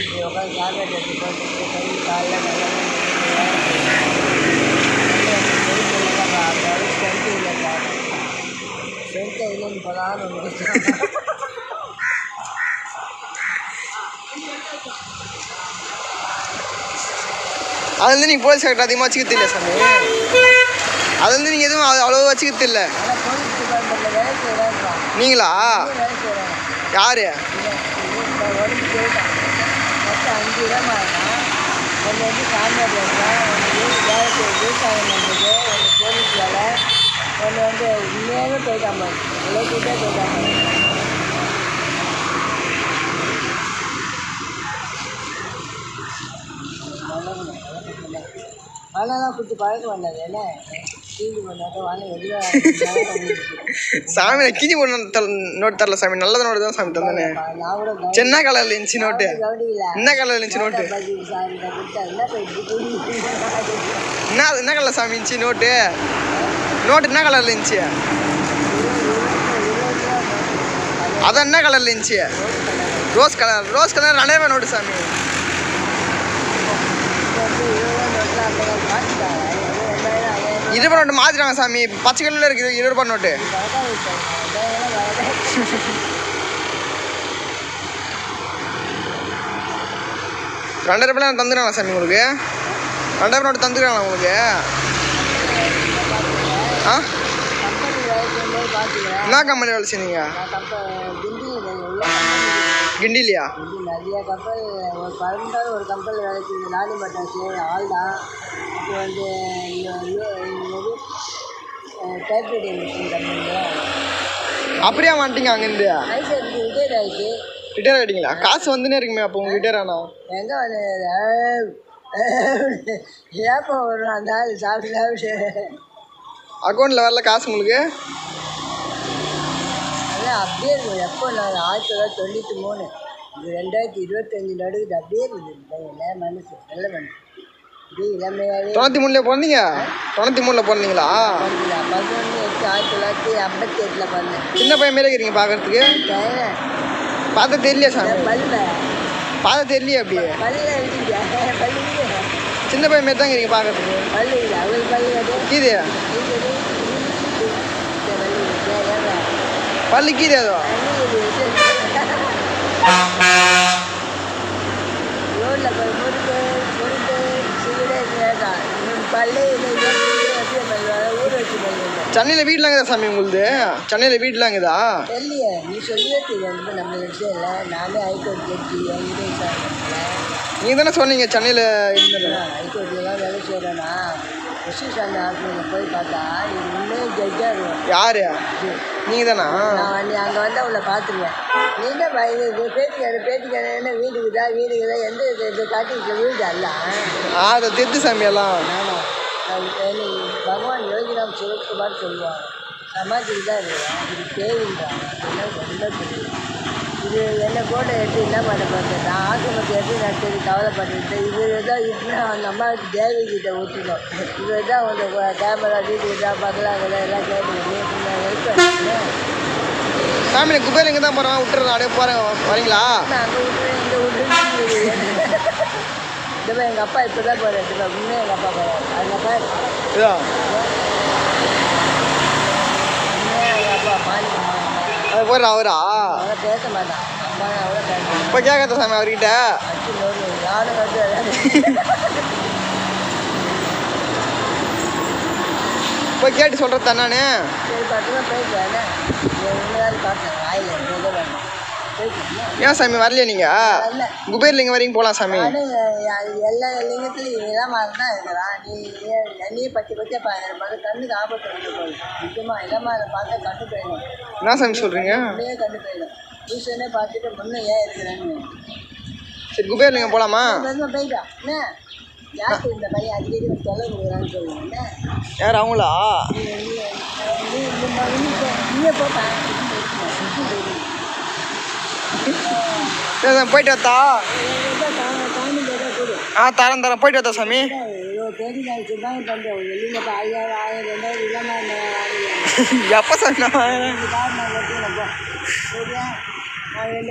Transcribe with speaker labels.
Speaker 1: இப்படி உட்காந்து சாக்லேட் எடுத்து கை காலில் இல்லைன்னு
Speaker 2: அது வந்து நீங்கள் போலீஸ் கரெக்டாக அதிகமாக வச்சுக்கிறது இல்லை சாமி. அது வந்து நீங்கள் எதுவும் அவ்வளோ- அவ்வளோ வச்சுக்கிறது இல்லை. நீங்களா? யார்?
Speaker 1: அஞ்சு இடம் ஆகினான் ஒன்று வந்து சாமியார் வேலை ஒன்று வேலை விவசாயம் பண்ணுறது ஒன்று போலீஸ் வேலை ஒன்று வந்து உண்மையாகவே போயிட்டான் பாரு உழைக்கிட்டே போயிட்டான் பாரு. வாழைலாம் கொடுத்து பழக்க வேண்டாது என்ன?
Speaker 2: சாமி கிஞ்சி போட்டு நோட்டு தரல சாமி. நல்லது நோட்டு தான் சாமி தந்தானே. சின்ன கலர்ல இருந்துச்சு நோட்டு. என்ன கலர்ல இருந்துச்சு நோட்டு
Speaker 1: என்ன
Speaker 2: என்ன கலர் சாமி இருந்துச்சு நோட்டு? நோட்டு என்ன கலர்ல இருந்துச்சு? அதான் என்ன கலர்ல இருந்துச்சு? ரோஸ் கலர் ரோஸ் கலர் ரெண்டாயிரம் நோட்டு சாமி. இருபது நோட்டு மாத்திட்டாங்க சாமி. பச்சை கல்லில் இருக்குது இருபது ரூபாய் நோட்டு. ரெண்டாயிரம் ரூபாய் தந்துடுறாங்க சாமி உங்களுக்கு? ரெண்டாயிரம் நோட்டு தந்துக்கிறாங்களா உங்களுக்கு? ஆ? என்ன கம்பெனி வேலை செய்யுங்க கிண்டிலியா?
Speaker 1: நிறைய கப்பல் ஒரு பதினெட்டாவது ஒரு கப்பல் வேலை செய்யுது லாலி மட்டாசு ஆல்டா இப்போ வந்து பேப்பரி மிஷின் கம்பெனியில்
Speaker 2: அப்படியே வந்துட்டீங்க அங்கேருந்து?
Speaker 1: ரிட்டையர் ஆகிடுச்சு
Speaker 2: ரிட்டையர் ஆகிட்டீங்களா காசு வந்துனே இருக்குமே அப்போ உங்க ரிட்டையர் ஆனா.
Speaker 1: எங்கே வந்து ஏப்போ வரும் அந்த ஆள் சாப்பிட்டு சாப்பிட்டு
Speaker 2: அக்கௌண்ட்டில் வரல காசு உங்களுக்கு?
Speaker 1: அப்படியே இருக்கும் எப்போ நான் ஆயிரத்தி தொள்ளாயிரத்தி தொண்ணூற்றி மூணு. இது ரெண்டாயிரத்தி இருபத்தஞ்சி நடுக்குது அப்படியே இருக்குது மனசு நல்ல மனசு. அப்படியே இளமையாகவே
Speaker 2: தொண்ணூற்றி மூணுல பிறந்தீங்க? தொண்ணூற்றி மூணில் பிறந்தீங்களா?
Speaker 1: பதினொன்று எட்டு ஆயிரத்தி தொள்ளாயிரத்தி ஐம்பத்தி எட்டில் பண்ணேன்
Speaker 2: சின்ன பையன் மாரி இருக்கிறீங்க பார்க்கறதுக்கு? பார்த்தா தெரியலையா சாமி?
Speaker 1: பல்ல.
Speaker 2: பார்த்தா தெரியலையே அப்படியே
Speaker 1: பல்ல?
Speaker 2: சின்ன பையன் மாரி தான் இருக்கீங்க பார்க்கறதுக்கு?
Speaker 1: பல்லு இல்லை அவள் பல்லு இது இது. பல்லு
Speaker 2: கீது அதோ?
Speaker 1: ரோட்ல போய் முறுக்கு சிகரெட் பல்லு ஊற வச்சு
Speaker 2: சென்னையில் வீட்டில் இருக்குதா சாமி உங்களுது? சென்னையில் வீட்டில் இருக்குதா?
Speaker 1: தெரியலையே நீ சொல்லியே தெரியாது நம்ம விஷயம் இல்லை. நானே ஹைகோர்ட் ஜட்ஜி
Speaker 2: நீங்கள் தானே சொன்னீங்க சென்னையில்
Speaker 1: ஹைகோர்ட்லாம் வேலை செய்கிறேன்னா விஸ்வசாமி ஹாஸ்பிட்டலில் போய் பார்த்தா இது உண்மையே ஜட்ஜாக இருக்கும்
Speaker 2: யார்? நீங்கள் தானா
Speaker 1: நான் நீ அங்கே வந்து அவளை பார்த்துருவேன் நீ என்ன பேட்டிக்காரன் பேட்டிக்கார பேட்டிக்கார என்ன வீடுக்குதா வீடுக்குதா எந்த இது இது காட்டி வீடு அல்ல
Speaker 2: ஆ அதை தெத்து சாமி எல்லாம்
Speaker 1: ஆமாம் பகவான் யோகிராம் சிவகுமார் சொல்லுவாங்க சமாஜிக்கு தான் இருக்கிறேன் இது தேவைன்றாங்க இதெல்லாம் ரொம்ப தெரியும் இது என்னை கூட எடுத்து என்ன பண்ண பார்த்தேன் நான் ஆசிரமத்தை எடுத்து நான் சரி கவலைப்பட்டுட்டு இவர் தான் இப்படி அந்த அம்மாவுக்கு தேவி கிட்ட விட்டுட்டோம் இவர் தான் வந்து கேமரா வீட்டுக்கு தான் எல்லாம் கேட்டு
Speaker 2: சாமி நான் குபேர் இங்கே தான் போகிறேன் விட்டுறேன். அப்படியே போகிறேன் வரீங்களா?
Speaker 1: நான் அங்கே விட்டுறேன் இங்கே இந்த மாதிரி எங்கள் அப்பா இப்போ தான் போகிறேன் முன்னே எங்கள் அப்பா போகிறார் அவங்க அப்பா
Speaker 2: இதோ.
Speaker 1: முன்னே எங்கள் அப்பா மாறி
Speaker 2: அது அவரா
Speaker 1: அவரை? பேச மாட்டான். அம்மா அவ்வளோ பேச
Speaker 2: இப்போ கேட்காத சாமி அவர்கிட்ட
Speaker 1: யாரும்
Speaker 2: போய் கேட்டு சொல்கிறது தானே ஏன் சாமி வரலையா நீங்கள்
Speaker 1: வரல
Speaker 2: குபேரில் இங்கே வரைக்கும் போகலாம் சாமி.
Speaker 1: எல்லா லிங்கத்துலையும் தான் மாதிரி தான் இருக்கிறான் நீ நீ பச்சை பச்சை பார்த்து கண்ணுக்கு ஆபத்து வந்து போயிடும் நிச்சயமாக இளமாதிரி பார்த்தா கண்டு போயிடும்.
Speaker 2: என்ன சாமி சொல்கிறீங்க
Speaker 1: அப்படியே கண்டு போயிடும். டியூஷனே பார்த்துட்டு முன்னே ஏன் இருக்கிறேன்னு
Speaker 2: சரி குபேரில் இங்கே போகலாமா
Speaker 1: பெருமை போயிட்டான் என்ன யாருக்கு இந்த பையன் அடிக்கடி ஒரு தொலை கொடுக்குறான்னு சொல்லுவேன் என்ன
Speaker 2: யார் அவங்களா?
Speaker 1: நீ நீயே போட்டான்
Speaker 2: சாமி போயிட்டு
Speaker 1: கொடு
Speaker 2: ஆ தரேன் தரேன் போயிட்டு வரத்தா சாமி. எப்போ சாமி
Speaker 1: I don't.